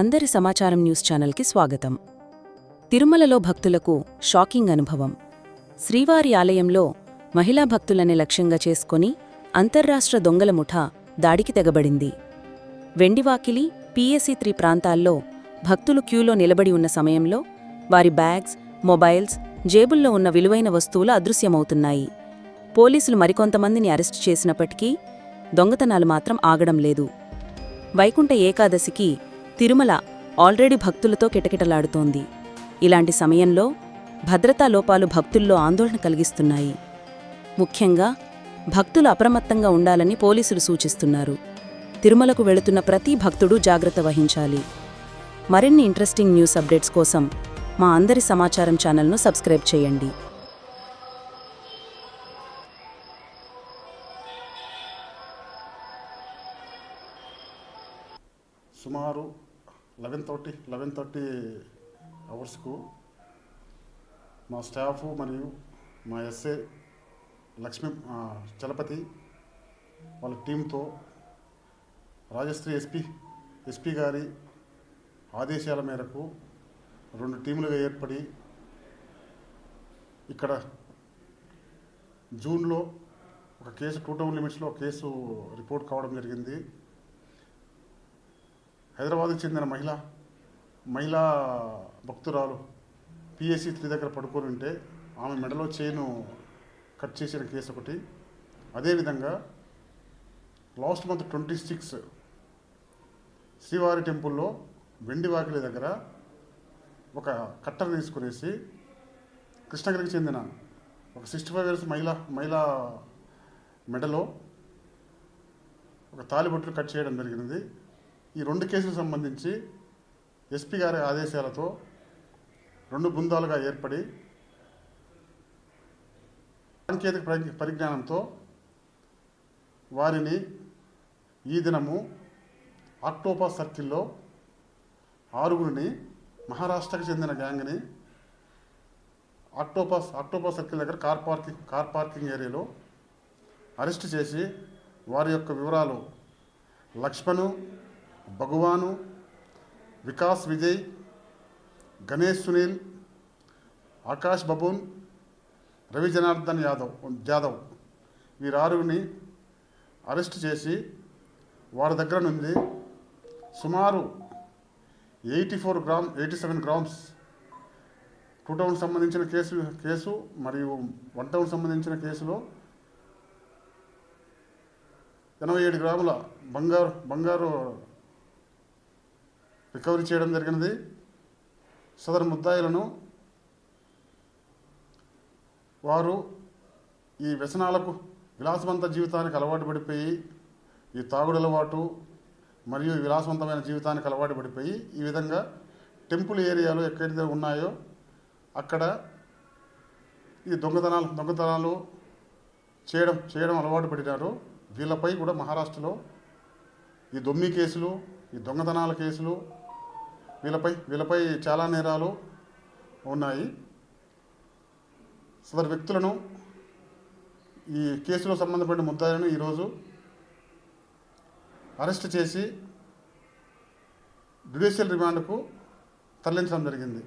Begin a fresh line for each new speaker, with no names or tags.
అందరి సమాచారం న్యూస్ ఛానల్కి స్వాగతం. తిరుమలలో భక్తులకు షాకింగ్ అనుభవం. శ్రీవారి ఆలయంలో మహిళా భక్తులనే లక్ష్యంగా చేసుకొని అంతర్రాష్ట్ర దొంగల ముఠా దాడికి తెగబడింది. వెండివాకిలి పిఎస్సి త్రీ ప్రాంతాల్లో భక్తులు క్యూలో నిలబడి ఉన్న సమయంలో వారి బ్యాగ్స్ మొబైల్స్ జేబుల్లో ఉన్న విలువైన వస్తువులు అదృశ్యమవుతున్నాయి. పోలీసులు మరికొంతమందిని అరెస్టు చేసినప్పటికీ దొంగతనాలు మాత్రం ఆగడం లేదు. వైకుంఠ ఏకాదశికి తిరుమల ఆల్రెడీ భక్తులతో కిటకిటలాడుతోంది. ఇలాంటి సమయంలో భద్రతా లోపాలు భక్తుల్లో ఆందోళన కలిగిస్తున్నాయి. ముఖ్యంగా భక్తులు అప్రమత్తంగా ఉండాలని పోలీసులు సూచిస్తున్నారు. తిరుమలకు వెళుతున్న ప్రతి భక్తుడు జాగ్రత్త వహించాలి. మరిన్ని ఇంట్రెస్టింగ్ న్యూస్ అప్డేట్స్ కోసం మా అందరి సమాచారం ఛానల్ను సబ్స్క్రైబ్ చేయండి.
సుమారు లెవెన్ థర్టీ లెవెన్ థర్టీ అవర్స్కు మా స్టాఫ్ మరియు మా ఎస్ఏ లక్ష్మీ చలపతి వాళ్ళ టీంతో రాజశ్రీ ఎస్పీ ఎస్పీ గారి ఆదేశాల మేరకు రెండు టీములుగా ఏర్పడి ఇక్కడ జూన్లో ఒక కేసు టూ టౌన్ లిమిట్స్లో కేసు రిపోర్ట్ కావడం జరిగింది. హైదరాబాద్కు చెందిన మహిళ మహిళా భక్తురాలు పిఎస్సి త్రీ దగ్గర పడుకొని ఉంటే ఆమె మెడలో చేను కట్ చేసిన కేసు ఒకటి. అదేవిధంగా లాస్ట్ మంత్ ట్వంటీ సిక్స్ శ్రీవారి టెంపుల్లో వెండి వాకిలి దగ్గర ఒక కట్టను తీసుకునేసి కృష్ణగిరికి చెందిన ఒక సిక్స్టీ ఫైవ్ ఇయర్స్ మహిళ మహిళా మెడలో ఒక తాలిబొట్లు కట్ చేయడం జరిగినది ఈ రెండు కేసులకు సంబంధించి ఎస్పీ గారి ఆదేశాలతో రెండు బృందాలుగా ఏర్పడి సాంకేతిక పరిజ్ఞానంతో వారిని ఈ దినము ఆక్టోపస్ సర్కిల్లో ఆరుగురిని మహారాష్ట్రకు చెందిన గ్యాంగ్ని ఆక్టోపస్ ఆక్టోపస్ సర్కిల్ దగ్గర కార్ పార్కింగ్ కార్ పార్కింగ్ ఏరియాలో అరెస్ట్ చేసి వారి యొక్క వివరాలు లక్ష్మణు భగవాను వికాస్ విజయ్ గణేష్ సునీల్ ఆకాష్ బబూన్ రవి జనార్దన్ యాదవ్ జాదవ్. వీరారుగుని అరెస్ట్ చేసి వారి దగ్గర నుండి సుమారు eighty four gram eighty seven grams two town సంబంధించిన కేసు కేసు మరియు వన్ టౌన్ సంబంధించిన కేసులో ఎనభై ఏడు గ్రాముల బంగారు బంగారు రికవరీ చేయడం జరిగినది. సదరు ముద్దాయిలను వారు ఈ వ్యసనాలకు విలాసవంత జీవితానికి అలవాటు పడిపోయి ఈ తాగుడు అలవాటు మరియు విలాసవంతమైన జీవితానికి అలవాటు పడిపోయి ఈ విధంగా టెంపుల్ ఏరియాలో ఎక్కడైతే ఉన్నాయో అక్కడ ఈ దొంగతనాలు దొంగతనాలు చేయడం చేయడం అలవాటు పడినారు. వీళ్ళపై కూడా మహారాష్ట్రలో ఈ దొమ్మి కేసులు ఈ దొంగతనాల కేసులు వీళ్ళపై వీళ్ళపై చాలా నేరాలు ఉన్నాయి. సదరు వ్యక్తులను ఈ కేసులో సంబంధపడిన ముద్దాయిలను ఈరోజు అరెస్ట్ చేసి జ్యుడిషియల్ రిమాండ్కు తరలించడం జరిగింది.